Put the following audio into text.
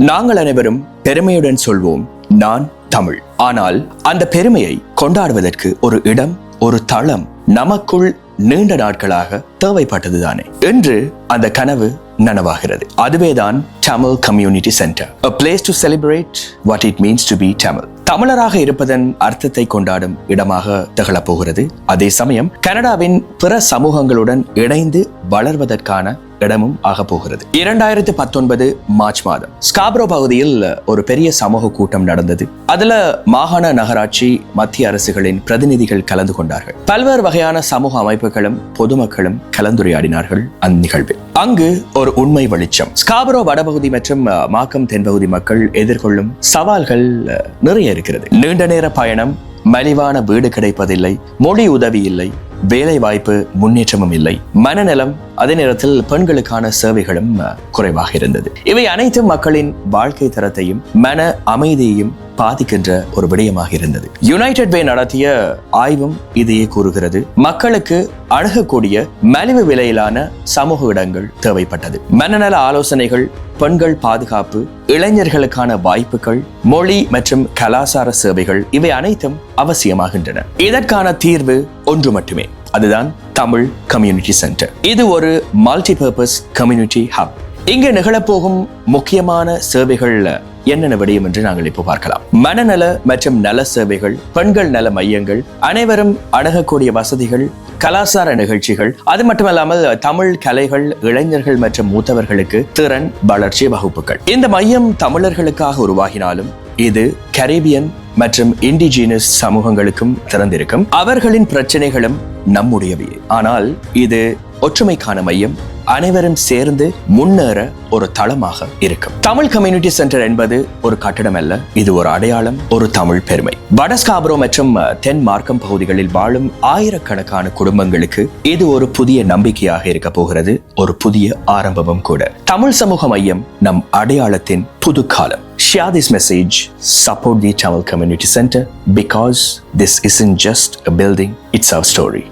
நாங்கள் அனைவரும் பெருமையுடன் சொல்வோம் நான் தமிழ். ஆனால் அந்த பெருமையை கொண்டாடுவதற்கு ஒரு இடம் ஒரு தளம் நமக்குள் நீண்ட நாட்களாக தேவைப்பட்டதுதானே. என்று அந்த கனவு நனவாகிறது. அதுவேதான் Tamil community centre a place to celebrate what it means to be Tamil தமிழராக இருப்பதன் அர்த்தத்தை கொண்டாடும் இடமாக திகழப் போகிறது. அதே சமயம் கனடாவின் பிற சமூகங்களுடன் இணைந்து வளர்வதற்கான இடமும் ஆக போகிறது. இரண்டாயிரத்தி பத்தொன்பது மார்ச் மாதம் ஸ்காப்ரோ பகுதியில் ஒரு பெரிய சமூக கூட்டம் நடந்தது. அதுல மாகாண நகராட்சி மத்திய அரசுகளின் பிரதிநிதிகள் கலந்து கொண்டார்கள். பல்வேறு வகையான சமூக அமைப்புகளும் பொதுமக்களும் கலந்துரையாடினார்கள் அந்நிகழ்வில் அங்கு ஒரு உண்மை வெளிச்சம். ஸ்காபரோ வடபகுதி மற்றும் மாக்கம் தென்பகுதி மக்கள் எதிர்கொள்ளும் சவால்கள் நிறைய இருக்கிறது. நீண்ட நேர பயணம் மலிவான வீடு கிடைப்பதில்லை மொழி உதவி இல்லை வேலை வாய்ப்பு முன்னேற்றமும் இல்லை. மனநலம் அதே நேரத்தில் பெண்களுக்கான சேவைகளும் குறைவாக இருந்தது. இவை அனைத்தும் மக்களின் வாழ்க்கை தரத்தையும் மன அமைதியையும் பாதிக்கின்ற ஒரு விடயமாக இருந்தது. யுனைடெட் வே நடத்திய ஆய்வும் இதையே கூறுகிறது. மக்களுக்கு அணுகக்கூடிய மலிவு விலையிலான சமூக இடங்கள் தேவைப்பட்டது. மனநல ஆலோசனைகள் பெண்கள் பாதுகாப்பு இளைஞர்களுக்கான வாய்ப்புகள் மொழி மற்றும் கலாசார சேவைகள் இவை அனைத்தும் அவசியமாகின்றன. இதற்கான தீர்வு ஒன்று மட்டுமே. அதுதான் தமிழ் கம்யூனிட்டி சென்டர் இது ஒரு மல்டி பர்பஸ் கம்யூனிட்டி ஹப் இங்கு நிகழப்போகும் முக்கியமான சேவைகள்ல என்னென்ன விடயம் என்று நாங்கள் இப்போ பார்க்கலாம். மனநல மற்றும் நல சேவைகள் பெண்கள் நல மையங்கள் அனைவரும் அணுகக்கூடிய வசதிகள் கலாசார நிகழ்ச்சிகள் அது மட்டுமல்லாமல் தமிழ் கலைகள் இளைஞர்கள் மற்றும் மூத்தவர்களுக்கு திறன் வளர்ச்சி வகுப்புகள். இந்த மையம் தமிழர்களுக்காக உருவாகினாலும் இது கரீபியன் மற்றும் இண்டிஜினஸ் சமூகங்களுக்கும் திறந்திருக்கும். அவர்களின் பிரச்சனைகளும் நம்முடையவை ஆனால் இது ஒற்றுமைக்கான மையம் அனைவரும் சேர்ந்து முன்னேற ஒரு தளமாக இருக்கும். தமிழ் கம்யூனிட்டி சென்டர் என்பது ஒரு கட்டடம் அல்ல இது ஒரு அடையாளம் ஒரு தமிழ் பெருமை. வடஸ்காபுரம் மற்றும் தென் மார்க்கம் பகுதிகளில் வாழும் ஆயிரக்கணக்கான குடும்பங்களுக்கு இது ஒரு புதிய நம்பிக்கையாக இருக்க போகிறது ஒரு புதிய ஆரம்பமும் கூட. தமிழ் சமூக மையம் நம் அடையாளத்தின் புது காலம் Share this message, support the Tamil Community Center because this isn't just a building, it's our story.